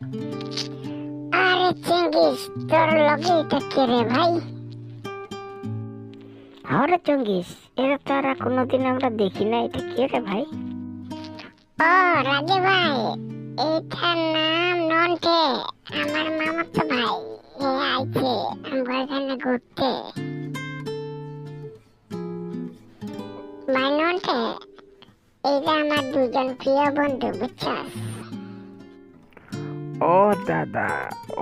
আরে চেঙ্গিস তোর লগে এটা কে রে ভাই? আরে চঙ্গিস এরা তো আর কোনোদিন আমরা দেখি না এটা কে রে ভাই? ও রাজু ভাই এটার নাম নন্টে আমার মামাতো ভাই এ আইছে আমরা এখানে ঘুরতে। ভাই নন্টে এইটা আমার দুজন প্রিয় বন্ধু বুঝছস? ও দাদা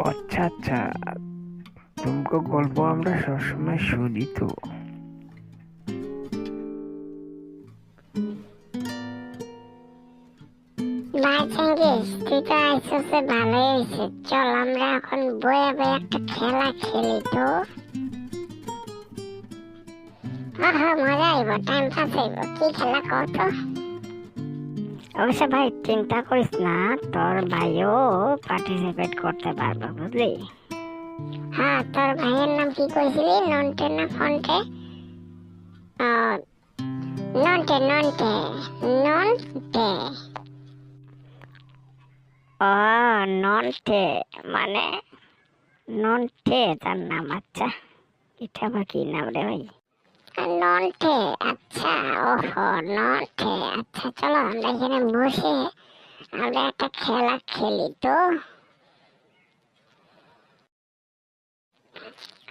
আচ্ছা আচ্ছা তুমকো গল্প আমরা সবসময় শুনি তো চল আমরা এখন একটা খেলা খেলি তো আহা মজা আইব টাইম পাস কি খেলা কর তো অবশ্য ভাই চিন্তা করিস না তোর ভাইও পার্টিসিপেট করতে পারবে বুঝলি? হ্যাঁ তোর ভাইয়ের নাম কি কইছিলি? নন্টে না ফন্টে? ননটে ননটে নন্টে। ও নন্টে মানে নন্টে তার নাম আচ্ছা। এটা আবার কি নাম রে ভাই? নন্টে আচ্ছা আচ্ছা চলো আমরা এখানে বসে আমরা একটা খেলা খেলি তো।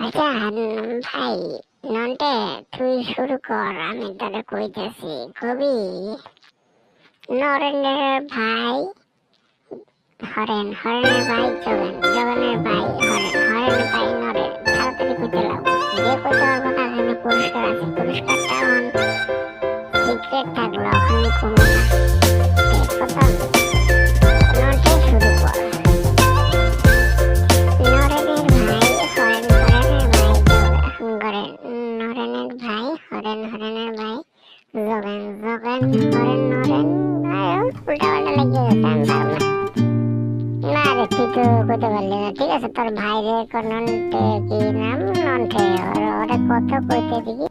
আচ্ছা ভাই নন্টে তুই শুরু কর, আমি তোরে কইতেছি, কবি? নরেন্দ্রের ভাই, হরেন, হরেনের ভাই, জগন, জগনের ভাই, হরেন ভাই, নরেন, তাড়াতাড়ি কইতে লাগবো যে কইতে পারব পুরস্কার আছে পুরস্কারটা এখন সিক্রেট থাকল ওখানে কমবে না। দেখো তো নটে শুরু কর। নরেনের ভাই, হরেন, হরেনের ভাই জগন নরেনের ভাই তুই কইতে পারলি না। ঠিক আছে, তোর ভাই রে নন্টে কি নাম? নন্টে, ওরে কত কইতে দিবি?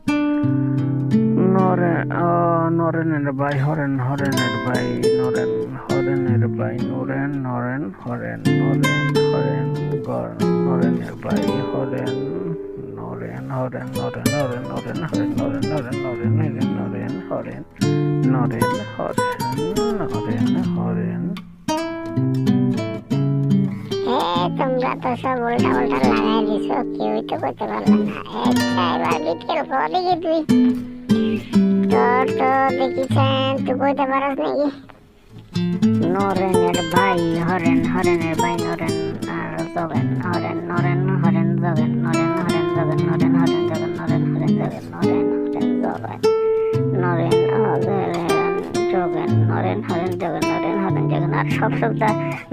নরেনের ভাই, হরেন, হরেনের ভাই, নরেন, হরেনের ভাই, নরেন নরেন, হরেন নরেন, হরেন, গর, নরেনের ভাই, হরেন, নরেন হরেন, নরেন নরেন নরেন, হরেন, নরেন নরেন নরেন নরেন নরেন, হরেন নরেন হরেন নরেন, হরেন তো সব উল্টা উল্টা লাগাই দিছো, কেউই তো করতে পারল না। আচ্ছা এবার বিকেল কর দেখি তুই? তোর তো দেখিছেন তুই কইতে পারস নাকি? নরেনের ভাই, হরেন, হরেনের ভাই, নরেন আর জগন, হরেন, নরেন, হরেন, জগন, নরেন, হরেন, জগন, নরেন, হরেন, জগন, নরেন, হরেন, জগন, নরেন, হরেন, জগন, নরেন, হরেন, জগন নরেন হরেন জগন নরেন হরেন জগন আর সব শব্দ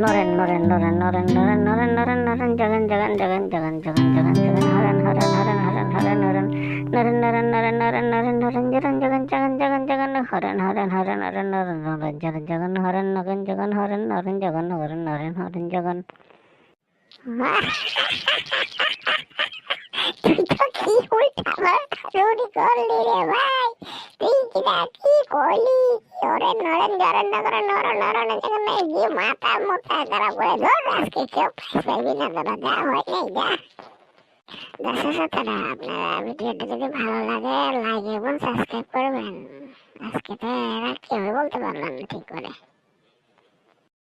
নরেন নরেন নরেন নরেন নরেন নরেন নরেন নরেন জগন জগন জগন জগন জগন জগন জগন হরেন হরেন হরেন হরেন হরেন হরেন নরেন নরেন নরেন নরেন নরেন নরেন জগন জগন জগন জগন জগন হরেন হরেন হরেন হরেন নরেন নরেন জগন জগন হরেন নগন জগন হরেন নরেন জগন হরেন নরেন হরেন জগন তুই তো কি উল্টা রুড়ি করলি রে ভাই তুই কিটা কি করলি ওরে নরেন জরেন নগরে নর নরন যেখানে গিয়ে মাথা মোটা খারাপ করে ধর আজকে কেউ পাইবি না তোরা যা হয় নাই যা দর্শক শ্রোতারা আপনারা ভিডিওটা যদি ভালো লাগে লাইক এবং সাবস্ক্রাইব করবেন আজকে তো এরা কেউ বলতে পারলাম না ঠিক করে?